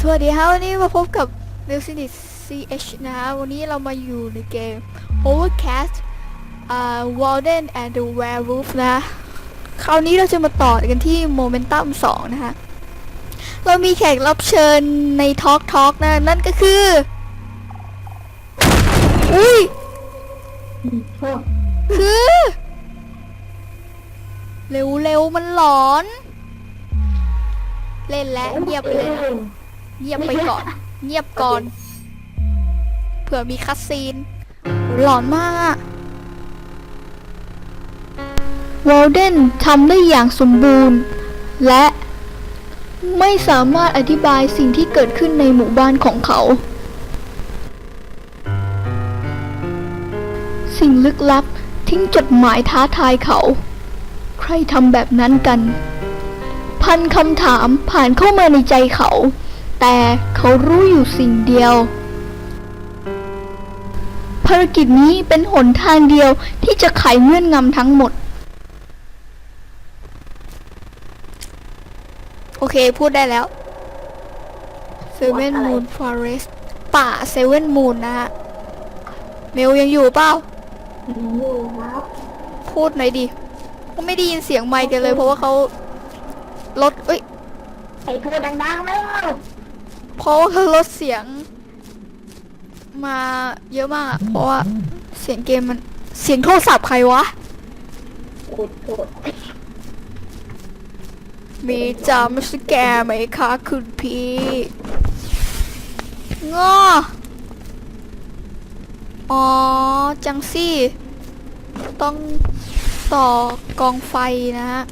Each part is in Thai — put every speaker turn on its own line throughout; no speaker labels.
สวัสดีครับวันนี้มาพบกับ m u s i c CH นะฮะวันนี้เรามาอยู่ในเกม Overcast อ่า Walden and the Werewolf นะ คราวนี้เราจะมาต่อกันที่ Momentum 2 นะฮะ เรามีแขกรับเชิญใน Talk Talk นะ นั่นก็คือ อุ้ย คือ เร็วเร็วๆมันหลอน เล่นแล้วเงียบไปเลยนะ เงียบไปก่อน เงียบก่อน เผื่อมีคัสซีน หลอนมากอะวอลเดนทำได้อย่างสมบูรณ์ และไม่สามารถอธิบายสิ่งที่เกิดขึ้นในหมู่บ้านของเขา สิ่งลึกลับทิ้งจดหมายท้าทายเขา ใครทำแบบนั้นกัน พันคำถามผ่านเข้ามาในใจเขา แต่เขารู้อยู่สิ่งเดียว ภารกิจนี้เป็นหนทางเดียวที่จะไขเงื่อนงำทั้งหมด โอเคพูดได้แล้ว Seven
อะไร
Moon Forest ป่า Seven Moon นะฮะ เมลยังอยู่เปล่า
อยู่ครับ
พูดหน่อยดิก็ไม่ได้ยินเสียงไมค์กันเลยเพราะว่าเขาลดเอ้ย
ไอ้พูดดังๆแล้ว
เพราะว่าเขาลดเสียง มาเยอะมากอะเพราะว่าเสียงเกมมันเสียงโทรศัพท์ใครวะ
ขุดขุด
มีจามสแกร์ไหมคะคุณพี่งออ๋อ จังซี่ ต้องต่อกองไฟนะฮะ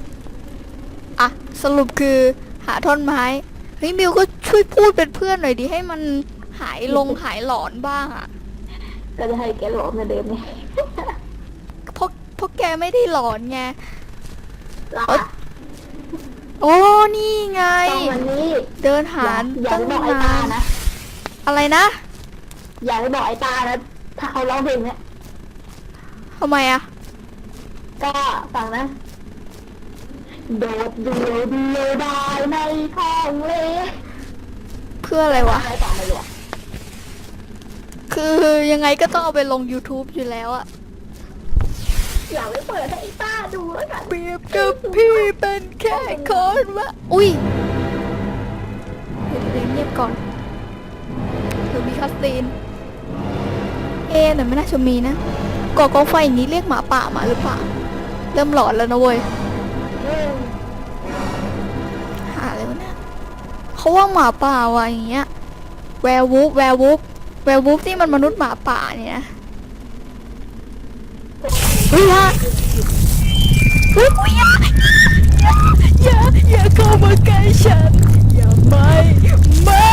อะ สรุปคือหาท่อนไม้ เฮ้ย มิวก็ ช่วยพูดเป็นเพื่อนหน่อยดิให้มันหายลงหายหลอนบ้างอะ
ก็จะให้แกหลอกเหมือนเดิมไง
เพราะเพราะแกไม่ได้หลอนไง
หรอ
เอ้ยโอ้นี่ไง
ต้องวันนี้
เดินหา
อย่า
ตั้ง
ไปบอกไอ้
นา
ตานนะ
อะไรนะ
อย่าไปบอกไอ้ตานะถ้าเขาร้องเพลงเนี่ย
ทำไมอะ
ก็ฟังนะโดดเดียวเดียวดายในท้องเล
เพื่ออะไรวะ
อะไรต่อไม่รู้อะ
คือยังไงก็ต้องเอาไปลง YouTube อยู่แล้วอะ
อย่าไปเปิดให้ไอ้ตาดูแล้วกัน
เปรียบกับพี่เป็นแค่คนว่า อุ้ยเดี๋ยวเดี๋ยวเงียบก่อนเดี๋ยวมีคัสซีน เอะแต่ไม่น่าจะมีนะก่อกองไฟอย่างนี้เรียกหมาป่ามาหรือเปล่า เริ่มหลอนแล้วนะเว้ย
อืม
เขาว่าหมาป่าว่ะอย่างเงี้ยแวร์วูฟแวร์วูฟแวร์วูฟที่มันมนุษย์หมาป่าเนี่ยเฮ้ยฮะเฮ้ยอุ๊ยอย่าอย่าอย่าเข้ามาใกล้ฉันอย่าไม่ไม่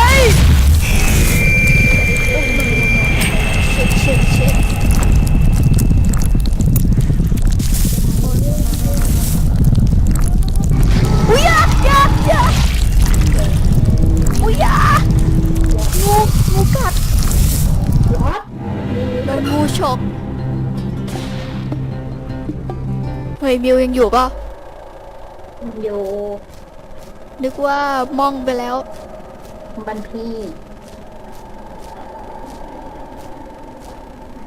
เฮ้ยมิวยังอยู่เปล่ะ
อยู่
นึกว่ามองไปแล้ว
บันพี่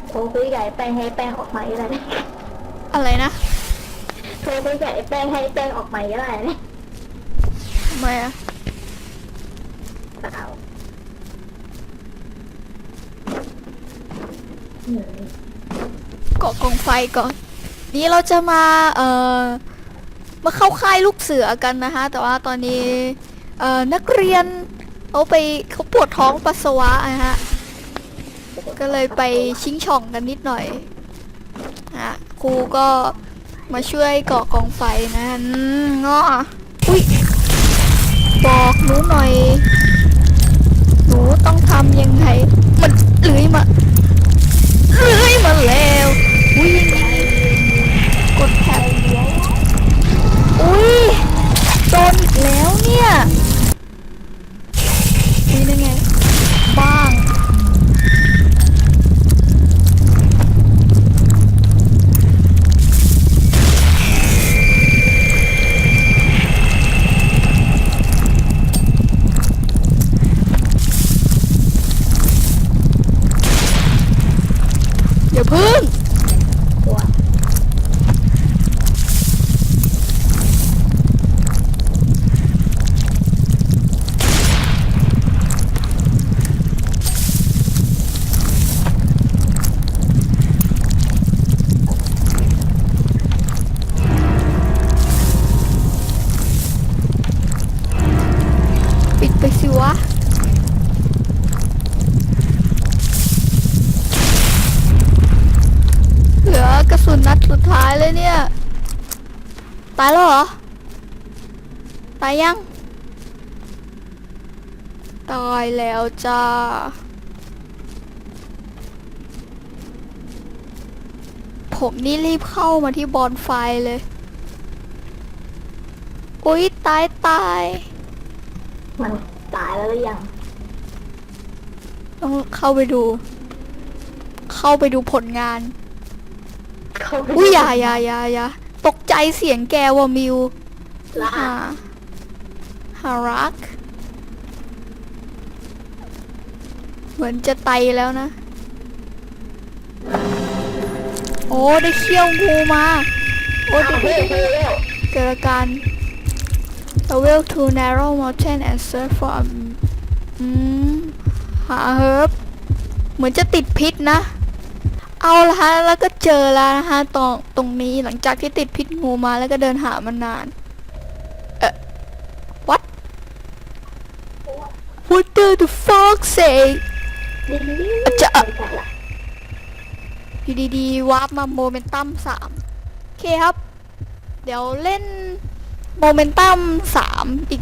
โทรคุยกับไอ้แป้งให้แป้งออกมาอะไรเนี่ย
อะไรนะ
โทรคุยกับไอ้แป้งให้แป้งออกมาอะไรเนี่ย
ทำไมอะ
เปล่าอืม
เกาะกองไฟก่อน นี้เราจะมาเอ่อมาเข้าค่ายลูกเสือกันนะคะ แต่ว่าตอนนี้เอ่อนักเรียนเขาไปเขาปวดท้องปัสสาวะนะฮะก็เลยไปชิงช่องกันนิดหน่อยฮะครูก็มาช่วยเกาะกองไฟนะอืมง้ออุ้ยบอกหนูหน่อย หนูต้องทำยังไงมันเลื้อยมาเลื้อยมาแล้วอุ้ย พึ่ง
ว
ปิดไปสิวะ เหลือกระสุนนั ดสุดท้ายเลยเนี่ย ตายแล้วเหรอ ตายยัง ตายแล้วจ้า ผมนี่รีบเข้ามาที่บอนไฟเลย อุ๊ย ตายตาย
มันตายแล้วหรือยัง
ต้องเข้าไปดู เข้าไปดูผลงาน
เขาไป
อุ้ยอย่าอย่าอย่าอย่าตกใจเสียงแกว่ามิว
ละ
หาหารัก เหมือนจะไตแล้วนะ โอ้ได้เขี้ยวงูมา โอ้
เอา
เดี๋ยว
เฮ้ยเฮ้ยเร็ว
เกิดอาการ travel to narrow mountain and search for a อืมหาเฮิร์บเหมือนจะติดพิษนะ เอาละฮะแล้วก็เจอแล้วนะฮะตรงตรงนี้หลังจากที่ติดพิษงูมาแล้วก็เดินหามานาน เอ่อ what what the the fuck say
ดีดีดี
อาจจะ
ไม่ใช่ละ
อยู่ดีๆวาร์ปมาโมเมนตัมสามโอเคครับ เดี๋ยวเล่นโมเมนตัมสามอีก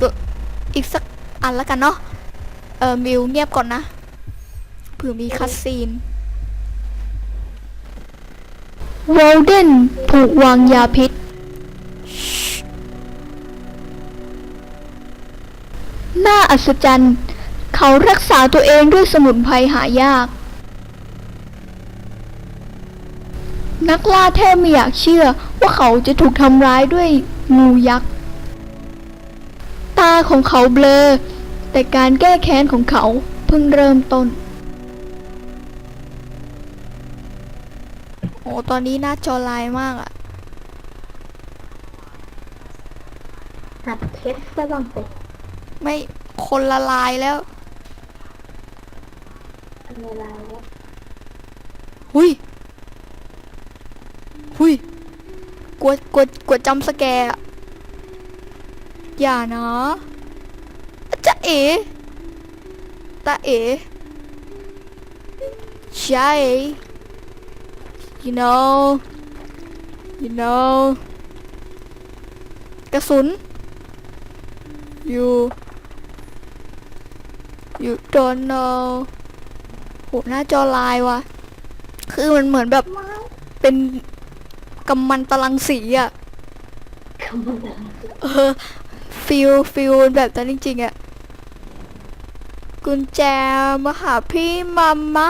อีกสักอันแล้วกันเนาะ เออมิวเงียบก่อนนะเผื่อมีคัสซีน วอลเดนถูกวางยาพิษ น่าอัศจรรย์ เขารักษาตัวเองด้วยสมุนไพรหายาก นักล่าแทบไม่อยากเชื่อว่าเขาจะถูกทำร้ายด้วยงูยักษ์ ตาของเขาเบลอ แต่การแก้แค้นของเขาเพิ่งเริ่มต้น โอ้ตอนนี้หน้าจอลายมากอะ
หัดเทสซะบ้างสิ
ไม่คนละลายแล้ว
เวลาแล้ว
หุยหุยกลัวกลัวกลัวจำสแกร์อะอย่านะจะเอ๋ตาเอ๋ใช่ you know you know กระสุน you you don't know โหหน้าจอลายว่ะ คือมันเหมือนแบบเป็นกำมันตรังสีอะ
คำว่าอะไร
เออฟิลฟิลแบบนั้นจริงๆอะกุญแจมาหาพี่มัมมะ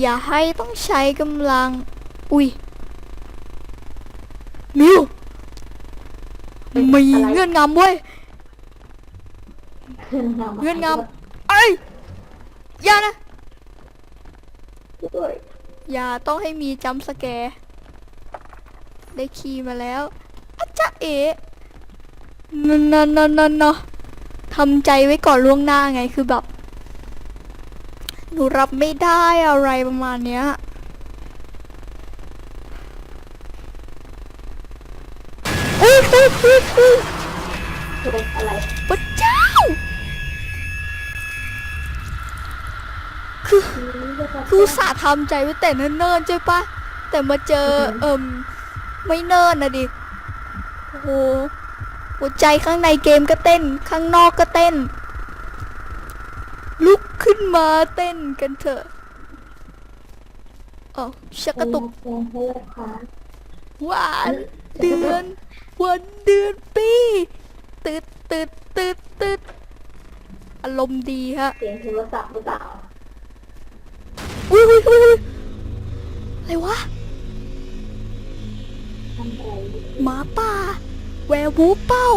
อย่าให้ต้องใช้กำลัง อุ้ยมิวมีเงื่อนงำเว้ย
เพื่อนงาม
เงื่อนงำเอ้ย อย่านะ
ด้วย
อย่าต้องให้มีจัมป์สแกร์ได้คีย์มาแล้วอาจารย์เอ๋นนนนนนทำใจไว้ก่อนล่วงหน้าไงคือแบบห นูรับไม่ได้อะไรประมาณเนี้ยอุ้ยอุ้ยอุ้ยอุ้ย
ด้วยอะไร
พระเจ้า คือคืออุตสาห์ทำใจไว้แต่เนิ่นๆใช่ปะแต่มาเจอเอิ่มไม่เนิ่นนะดิโอ้โหหัวใจข้างในเกมก็เต้น ข้างนอกก็เต้นลุกขึ้น มาเต้นกันเถอะอ๋อชักกระตุก
แกงให้ลูกค้า
วันเดือนวันเดือนปีตืดตืดตืดตืดอารมณ์ดีฮะ
เสียงโทรศัพท์หรือเปล่า
อุ้ยอุ้ยอุ้ยอุ๊ยอะไรวะ
ทำอะไรอยู่
หมาป่า แวร์วูฟเป้า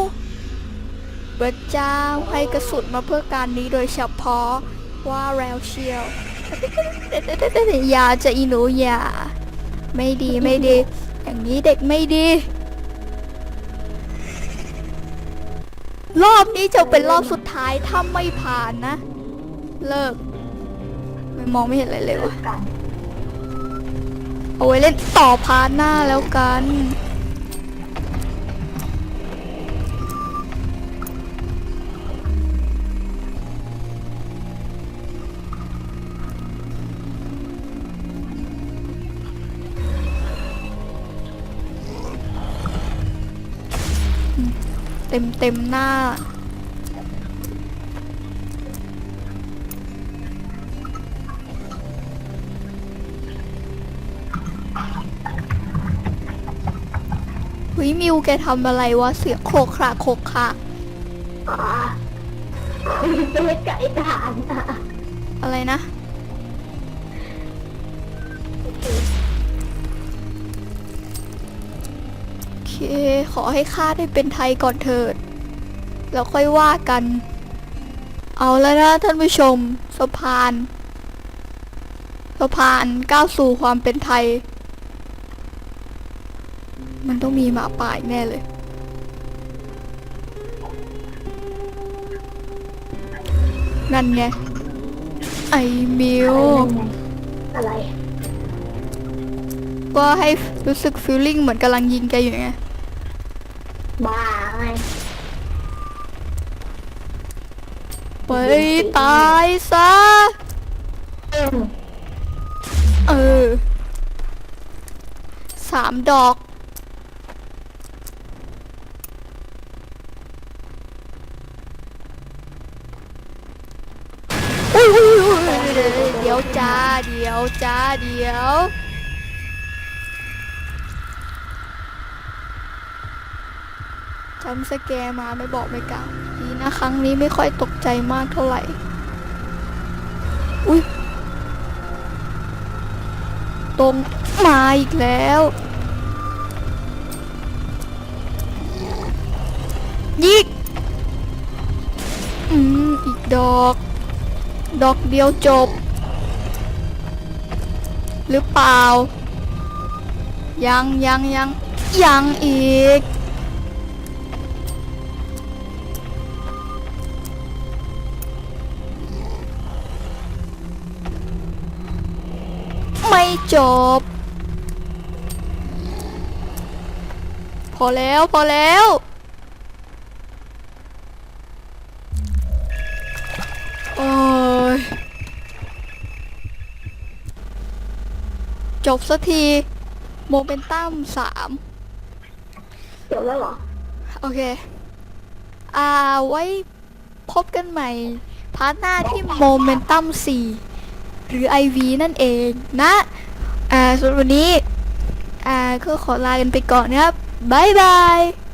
พระเจ้าให้กระสุนมาเพื่อการนี้โดยเฉพาะ ว่าแล้วเชียวอย่าจะอีหนูอย่า ไม่ดีไม่ดี อย่างนี้เด็กไม่ดี รอบนี้จะเป็นรอบสุดท้ายถ้าไม่ผ่านนะ เลิก ไม่มองไม่เห็นอะไรเลยวะ
กัน
เอาไว้เล่นต่อพาร์ทหน้าแล้วกัน ต็มเต็มหน้าเฮ้ยมิวแกทำอะไรวะ เสียงโครกคราโครกคราก
อ่าเป็นไก่ทานอะ
อะไรนะ ขอให้ข้าได้เป็นไทยก่อนเถิด แล้วค่อยว่ากัน เอาแล้วนะท่านผู้ชมสะพานสะพานก้าวสู่ความเป็นไทย มันต้องมีหมาป่าอีกแน่เลย นั่นไง ไอ้มิว
อะไร
ก็ให้รู้สึกฟีลลิ่งเหมือนกำลังยิงแกอยู่ไง
บ้าไง
ไปตายซะ
อืม
เออ สามดอก อุ้ยอุ้ยอุ้ยเดี๋ยวเดี๋ยวจ้า เดี๋ยวจ้า เดี๋ยว จำสแกร์มาไม่บอกไม่กล่าวดีนะครั้งนี้ไม่ค่อยตกใจมากเท่าไหร่ อุ้ยตรงมาอีกแล้ว ยิก อืม อีกดอก ดอกเดียวจบ หรือเปล่า ยังยังยังยังอีก จบ พอแล้วพอแล้ว โอ้ย จบสักที โมเมนตัมสาม
จบแล้วเหรอ
โอเค อ่าไว้พบกันใหม่ พาร์ทหน้าที่โมเมนตัม4หรือ IV นั่นเองนะ อ่าส่วนวันนี้ อ่าก็ขอลากันไปก่อนนะครับ บ๊ายบาย